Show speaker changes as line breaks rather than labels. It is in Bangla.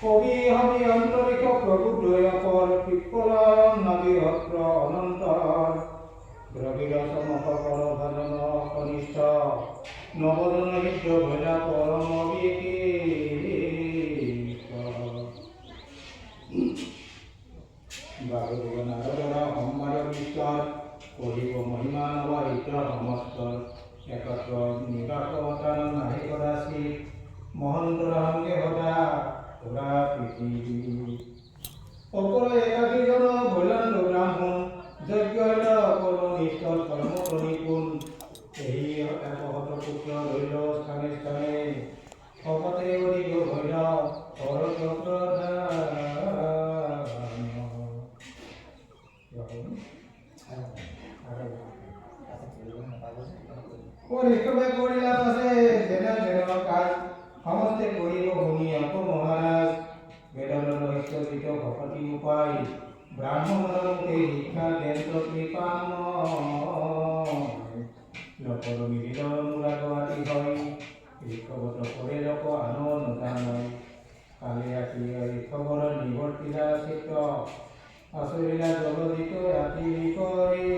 কবি হবি অন্তরিক প্রভু দ্বয়পর পিপ্পল নবী ভক্ত অনন্তর দ্রবিড় সমকর ভজন কনিষ্ঠ নবদন হিত্য ভজা পরম নারদৰ সংবাদ বিস্তৰ পঢ়িব মহিমা নৱহিত সমস্তৰ একত্ৰ নিবাস অৱতাৰ নাহি কদাচি মহন্তৰ সংগে সদা পুৰা পৃথিৱী অপর একাধিজন ভৈলন্দ ব্রাহ্মণ, যজ্ঞ হইল অপর নিষ্ঠর কর্ম নিপুণ এই একহত পুত্র রইল স্থানে স্থানে। অপতে অধিক হইল পরচক্র পরিক্রমে করিলা বসে যেন যেন কাজ সমস্তে ভূমি অপ মহারাজ বেদর ঐশ্বরিত ভকতি উপায় ব্রাহ্মণর মুখে শিক্ষা দেন কৃপাম লোকর মিলিত অনুরাগ হয় ঋষভত করে লোক আনো কালে আসি ঋষভর নিবর্তিলা চিত্র আসরিলা জগদিত রাতি করে